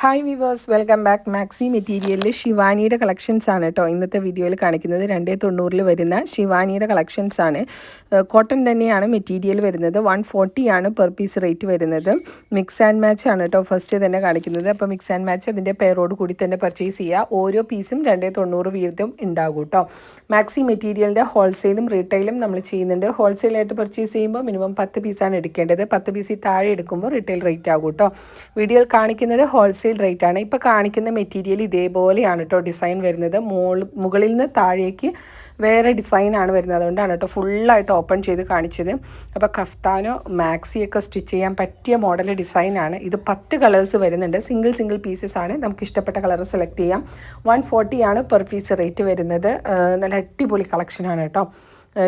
Hi viewers welcome back maxi മെറ്റീരിയലിൽ ശിവാനിയുടെ collections ആണ് കേട്ടോ ഇന്നത്തെ വീഡിയോയിൽ കാണിക്കുന്നത് രണ്ടേ തൊണ്ണൂറിൽ വരുന്ന ശിവാനിയുടെ കളക്ഷൻസ് ആണ്. കോട്ടൺ തന്നെയാണ് മെറ്റീരിയൽ വരുന്നത്. വൺ ആണ് പെർ പീസ് റേറ്റ് വരുന്നത്. മിക്സ് ആൻഡ് മാച്ച് ആണ് കേട്ടോ ഫസ്റ്റ് തന്നെ കാണിക്കുന്നത്. അപ്പോൾ മിക്സ് ആൻഡ് മാച്ച് അതിന്റെ പേരോട് കൂടി തന്നെ പർച്ചേസ് ചെയ്യുക ഓരോ പീസും രണ്ടേ തൊണ്ണൂറ് വീതം ഉണ്ടാകും കേട്ടോ മാക്സി മെറ്റീരിയലിന്റെ ഹോൾസെയിലും റീറ്റെയിലും നമ്മൾ ചെയ്യുന്നുണ്ട്. ഹോൾസെയിലായിട്ട് പർച്ചേസ് ചെയ്യുമ്പോൾ മിനിമം പത്ത് പീസാണ് എടുക്കേണ്ടത്. പത്ത് പീസിൽ താഴെ എടുക്കുമ്പോൾ റീറ്റെയിൽ റേറ്റ് ആകും കേട്ടോ വീഡിയോയിൽ കാണിക്കുന്നത് ഹോൾസെയിൽ റേറ്റ് ആണ്. ഇപ്പോൾ കാണിക്കുന്ന മെറ്റീരിയൽ ഇതേപോലെയാണ് കേട്ടോ ഡിസൈൻ വരുന്നത്. മുകളിൽ നിന്ന് താഴേക്ക് വേറെ ഡിസൈനാണ് വരുന്നത്. അതുകൊണ്ടാണ് കേട്ടോ ഫുള്ളായിട്ട് ഓപ്പൺ ചെയ്ത് കാണിച്ചത്. അപ്പോൾ കഫ്താനോ മാക്സിയൊക്കെ സ്റ്റിച്ച് ചെയ്യാൻ പറ്റിയ മോഡൽ ഡിസൈനാണ്. ഇത് പത്ത് കളേഴ്സ് വരുന്നുണ്ട്. സിംഗിൾ സിംഗിൾ പീസസ് ആണ്. നമുക്ക് ഇഷ്ടപ്പെട്ട കളർ സെലക്ട് ചെയ്യാം. വൺ ഫോർട്ടിയാണ് പെർ പീസ് റേറ്റ് വരുന്നത്. നല്ല അടിപൊളി കളക്ഷനാണ് കേട്ടോ.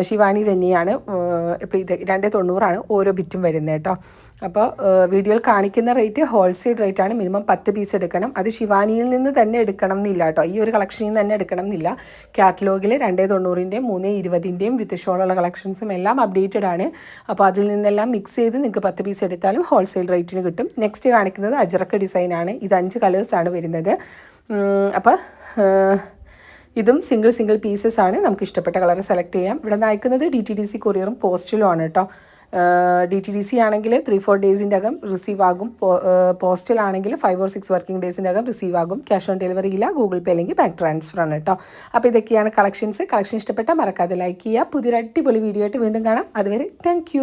ശിവാനി തന്നെയാണ്. ഇപ്പോൾ ഇത് രണ്ട് തൊണ്ണൂറാണ് ഓരോ ബിറ്റും വരുന്നത് കേട്ടോ. അപ്പോൾ വീഡിയോയിൽ കാണിക്കുന്ന റേറ്റ് ഹോൾസെയിൽ റേറ്റ് ആണ്. മിനിമം പത്ത് പീസ് എടുക്കണം. അത് ശിവാനിയിൽ നിന്ന് തന്നെ എടുക്കണം എന്നില്ല കേട്ടോ. ഈ ഒരു കളക്ഷനിൽ നിന്ന് തന്നെ എടുക്കണം എന്നില്ല കാറ്റലോഗിൽ രണ്ടേ തൊണ്ണൂറിന്റെയും മൂന്ന് ഇരുപതിന്റെയും വിത്ത് ഷോളുള്ള കളക്ഷൻസും എല്ലാം അപ്ഡേറ്റഡ് ആണ്. അപ്പോൾ അതിൽ നിന്നെല്ലാം മിക്സ് ചെയ്ത് നിങ്ങൾക്ക് പത്ത് പീസ് എടുത്താലും ഹോൾസെയിൽ റേറ്റിന് കിട്ടും. നെക്സ്റ്റ് കാണിക്കുന്നത് അജറക്ക ഡിസൈനാണ് ഇത് അഞ്ച് കളേഴ്സാണ് വരുന്നത്. അപ്പോൾ ഇതും സിംഗിൾ സിംഗിൾ പീസസ് ആണ്. നമുക്ക് ഇഷ്ടപ്പെട്ട കളർ സെലക്ട് ചെയ്യാം. ഇവിടെ നിന്ന് അയക്കുന്നത് ഡി ടി ഡി സി കൊറിയറും പോസ്റ്റിലും ആണ് കേട്ടോ. ഡി ടി ഡി സി ആണെങ്കിൽ ത്രീ ഫോർ ഡേയ്സിന്റെ അകം റിസീവ് ആകും. പോസ്റ്റൽ ആണെങ്കിൽ ഫൈവ് ഓർ സിക്സ് വർക്കിംഗ് ഡേയ്സിന്റെ അകം റിസീവ് ആകും. ക്യാഷ് ഓൺ ഡെലിവറി ഇല്ല ഗൂഗിൾ പേ അല്ലെങ്കിൽ ബാങ്ക് ട്രാൻസ്ഫർ ആണ് കേട്ടോ അപ്പോൾ ഇതൊക്കെയാണ് കളക്ഷൻസ് കളക്ഷൻ ഇഷ്ടപ്പെട്ടാൽ മറക്കാതെ ലൈക്ക് ചെയ്യുക. പുതിയൊരു അടിപൊളി വീഡിയോ ആയിട്ട് വീണ്ടും കാണാം. അതുവരെ താങ്ക്